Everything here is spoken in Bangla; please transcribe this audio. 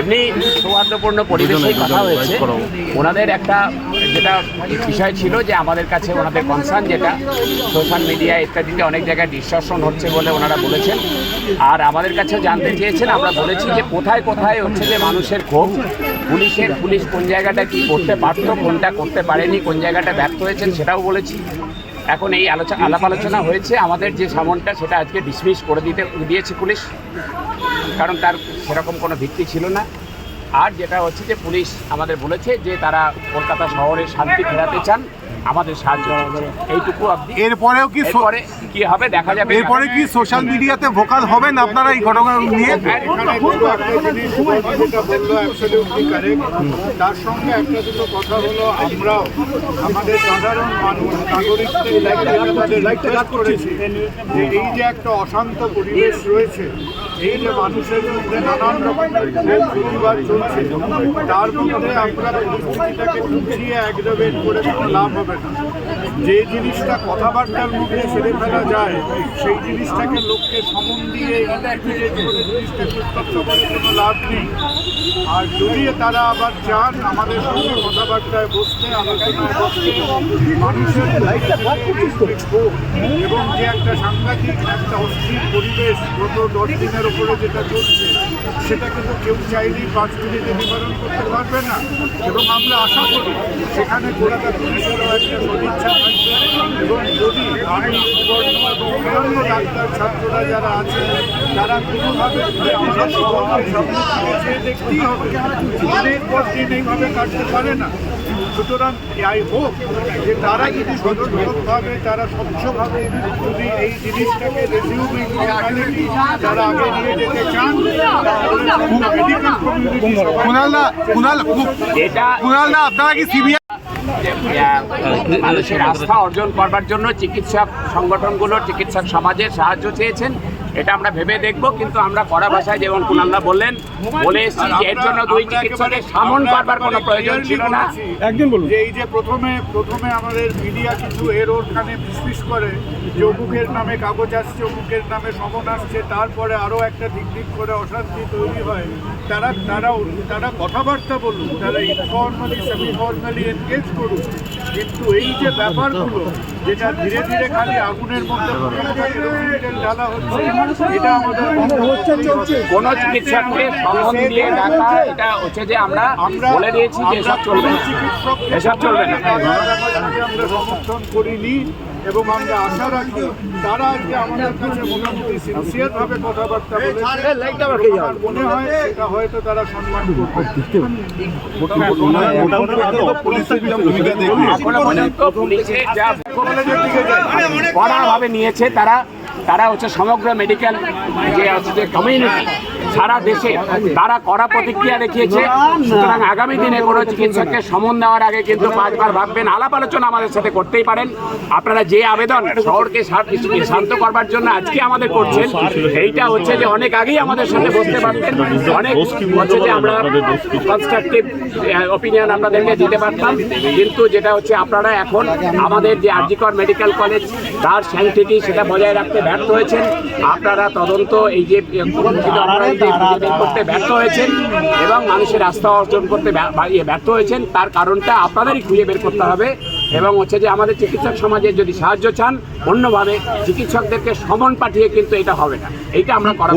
এমনি সৌহার্দ্যপূর্ণ পরিবেশেই কথা হয়েছে। ওনাদের একটা যেটা বিষয় ছিল যে আমাদের কাছে ওনাদের কনসার্ন যেটা সোশ্যাল মিডিয়া ইত্যাদিতে অনেক জায়গায় ডিসকাশন হচ্ছে বলে ওনারা বলেছেন। আর আমাদের কাছেও জানতে চেয়েছেন আমরা বলেছি যে কোথায় কোথায় হচ্ছে যে মানুষের ক্ষোভ পুলিশের পুলিশ কোন জায়গাটা কি করতে পারতো কোনটা করতে পারেনি কোন জায়গাটা ব্যর্থ হয়েছেন সেটাও বলেছি। এখন এই আলোচনা, আলাপ আলোচনা হয়েছে। আমাদের যে সামনটা, সেটা আজকে ডিসমিস করে দিতে, দিয়েছে পুলিশ। কারণ তার সেরকম কোনো ভিত্তি ছিল না। আর যেটা হচ্ছে যে পুলিশ আমাদের বলেছে যে তারা কলকাতা শহরে শান্তি ফেরাতে চান। আমাদের সাহায্য এইটুকু আপনি এরপরেও কি কি হবে দেখা যাবে। এরপরে কি সোশ্যাল মিডিয়াতে ভোকাল হবেন আপনারা এই ঘটনা নিয়ে? তার সঙ্গে একটা দুটো কথা হলো আমরাও আমাদের সাধারণ মানুষ নাগরিকদের করেছি এই যে একটা অশান্ত পরিবেশ রয়েছে যে মানুষের মধ্যে নানান রকমের ক্ষোভ প্রতিবাদ চলছে তার মধ্যে আমরা পরিস্থিতিটাকে গুছিয়ে অ্যাগ্রাভেট করে কোনো লাভ হবে না যে জিনিসটা কথাবার্তার মধ্যে সেরে ফেলা যায়, সেই জিনিসটাকে লোককে সমন দিয়ে করে কোনো লাভ নেই। আর যদি তারা আবার চান আমাদের সঙ্গে কথাবার্তায় বসতে মানুষের এবং যে একটা সাংঘাতিক, একটা অস্থির পরিবেশ গত দশ দিনের উপরে যেটা চলছে, সেটা কিন্তু কেউ চাইলেই পাঁচ মিনিটে নিবারণ করতে পারবে না। এবং আমরা আশা করি সেখানে কলকাতা পুলিশেরও একটা সদিচ্ছা অন্যান্য ডাক্তার ছাত্ররা যারা আছে তারা কোনোভাবে আমাদের সবার দেখতেই হবে। দিনের পর দিন এইভাবে কাটতে পারে না। সুতরাং আই হোপ যে তারা যদি সচেতনভাবে তারা স্বচ্ছভাবে যদি এই জিনিসটাকে নর্মালিটি তারা আগে নিয়ে যেতে চান কুণাল কুণাল দা আপনারা কি সিবিআই মানুষের আস্থা অর্জন করবার জন্য চিকিৎসক সংগঠনগুলো চিকিৎসক সমাজের সাহায্য চেয়েছেন। এটা আমরা ভেবে দেখব কিন্তু আমরা কড়া ভাষায় যেমন কুনাল্লা বললেন বলে এসেছি যে এর জন্য দুই চিকিৎসকের সামন করবার কোনো প্রয়োজন ছিল না। একদিন বলুন। যে এই যে প্রথমে প্রথমে আমাদের মিডিয়া কিছু এর ওর কানে ফিসফিস করে যে অমুকের নামে কাগজ আসছে অমুকের নামে সমন আসছে তারপরে আরও একটা দিক দিক করে অশান্তি তৈরি হয়। তারা তারা তারা কথাবার্তা বলুন তারা ইনফর্মালি সেমি ফর্মালি এনগেজ করুন কিন্তু এই যে ব্যাপারগুলো যেটা ধীরে ধীরে খালি আগুনের মধ্যে ঢালা হচ্ছে এটা আমাদের বন্ধ করতেই হবে। কোনো চিকিৎসককে সমন দিয়ে ডাকা এটা হচ্ছে যে আমরা বলে দিয়েছি যে এসব চলবে না এসব চলবে না আমরা সমর্থন করিনি এবং আমরা আশা রাখি তারা আজকে আমাদের কাছে মোটামুটি সিনসিয়ার ভাবে কথাবার্তা আমার মনে হয় সেটা হয়তো তারা সম্মান করবে। পর্যন্ত কড়াভাবে নিয়েছে তারা তারা হচ্ছে সমগ্র মেডিকেল যে হচ্ছে যে কমিউনিটি সারা দেশে তারা কড়া প্রতিক্রিয়া দেখিয়েছে। সুতরাং আগামী দিনে কোনো চিকিৎসককে সমন দেওয়ার আগে কিন্তু পাঁচবার ভাববেন, আলাপ আলোচনা আমাদের সাথে করতেই পারেন। আপনারা যে আবেদন শহরকে শান্ত করবার জন্য আজকে আমাদের করছেন, এইটা হচ্ছে যে অনেক আগেই আমাদের সাথে বসতে পারতেন। অনেক হচ্ছে যে আমরা কনস্ট্রাকটিভ ওপিনিয়ন আপনাদেরকে দিতে পারতাম। কিন্তু যেটা হচ্ছে আপনারা এখন আমাদের যে আরজিকর মেডিকেল কলেজ, তার স্যাংটিটি সেটা বজায় রাখতে ব্যর্থ হয়েছেন। আপনারা তদন্ত এই যে অপরাধীদের করতে ব্যর্থ হয়েছেন এবং মানুষের আস্থা অর্জন করতে ইয়ে ব্যর্থ হয়েছেন। তার কারণটা আপনাদেরই খুঁজে বের করতে হবে এবং হচ্ছে যে আমাদের চিকিৎসক সমাজের যদি সাহায্য চান অন্যভাবে চিকিৎসকদেরকে সমন পাঠিয়ে কিন্তু এটা হবে না। এইটা আমরা করা